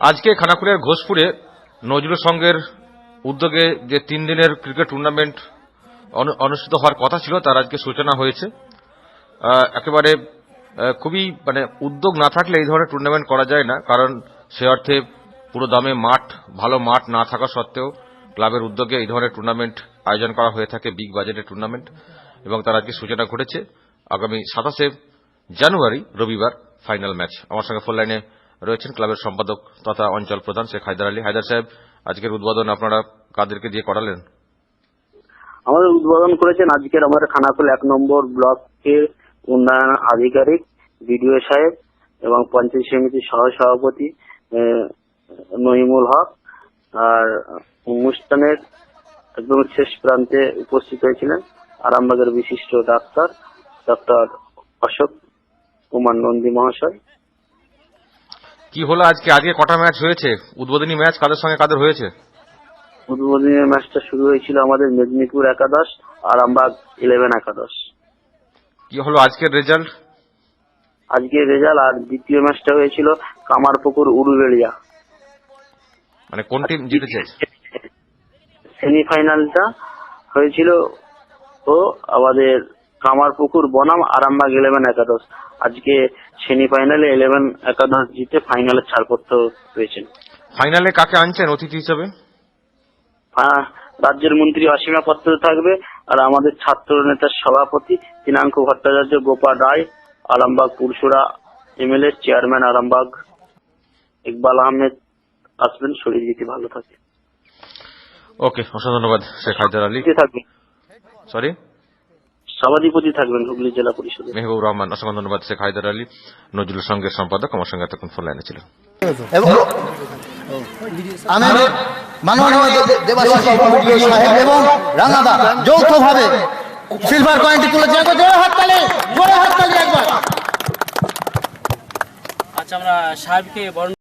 আজকে খানাকুলের ঘোষপুরে নজরুল সংঘের উদ্যোগে যে তিন দিনের ক্রিকেট টুর্নামেন্ট অনু- অনুষ্ঠিত হওয়ার কথা ছিল, তার আজকে সূচনা হয়েছে। একেবারে খুবই মানে উদ্যোগ না থাকলে এই ধরনের টুর্নামেন্ট করা যায় না, কারণ সে অর্থে পুরো দামে মাঠ, ভালো মাঠ না থাকা সত্ত্বেও ক্লাবের উদ্যোগে এই ধরনের টুর্নামেন্ট আয়োজন করা হয়ে থাকে, বিগ বাজেটের টুর্নামেন্ট, এবং তার আজকে সূচনা ঘটেছে। আগামী সাতাশে জানুয়ারি, রবিবার, ফাইনাল ম্যাচ। আমার সঙ্গে ফোন লাইনে রয়েছেন ক্লাবের সম্পাদক তথা অঞ্চল প্রধান শেখ হায়দার আলী। হায়দার সাহেব, আজকের উদ্বোধন আপনারা কাদেরকে দিয়ে করালেন? আমাদের উদ্বোধন করেছেন আজকের আমাদের খানাকুল এক নম্বর ব্লকের উন্নয়ন আধিকারিক বিডিও সাহেব এবং পঞ্চায়েত সমিতির সহ সভাপতি নহিমুল হক। আর অনুষ্ঠানের একদম শেষ প্রান্তে উপস্থিত হয়েছিলেন আরামবাগের বিশিষ্ট ডাক্তার, ডক্টর অশোক কুমার নন্দী মহাশয়। কি হলো আজকে? আজকে কটা ম্যাচ হয়েছে? উদ্বোধনী ম্যাচ কাদের সঙ্গে কাদের হয়েছে? উদ্বোধনী ম্যাচটা শুরু হয়েছিল আমাদের মেদিনীপুর একাদশ আরামবাগ ইলেভেন একাদশ। কি হলো আজকের রেজাল্ট আজকে রেজাল্ট আর দ্বিতীয় ম্যাচটা হয়েছিল কামারপুকুর উরুবেড়িয়া। মানে কোন টিম জিতেছে? সেমিফাইনালটা হয়েছিল ও আমাদের কামারপুকুর বনাম আরামবাগ ইলেভেন একাদশ। আজকে সেমিফাইনালে ইলেভেন একাদশ জিতে ফাইনালে ছাড়পত্র পেয়েছেন। ফাইনালে কাকে আনছেন অতিথি হিসেবে? রাজ্যের মন্ত্রী অসীমা পত্র থাকবে আর আমাদের ছাত্র নেতার সভাপতি দিনাঙ্ক ভট্টাচার্য গোপাল রায় আরামবাগ পুরসুরা এমএলএ চেয়ারম্যান আরামবাগ। ইকবাল আহমেদ আসবেন শরীর যদি ভালো থাকে। ওকে অসংখ্য ধন্যবাদ শেখ হায়দার আলী। থাকবেন সরি সভাধিপতি থাকবেন হুগলি জেলা পরিষদের। মেহবুব রহমান অসংখ্য ধন্যবাদ শেখ হায়দার আলী। নজরুল সংঘের সম্পাদক আমার সঙ্গে এতক্ষণ ফোন লাইনে ছিলেন। এবং আমি মাননীয় দে- দেবাশিস বাবু বিডিও সাহেব এবং রাঙাদা যৌথভাবে সিলভার কয়েনটি তুলেছে জোরে হাততালি জোরে হাততালি একবার। আচ্ছা আমরা সাহেবকে বরণ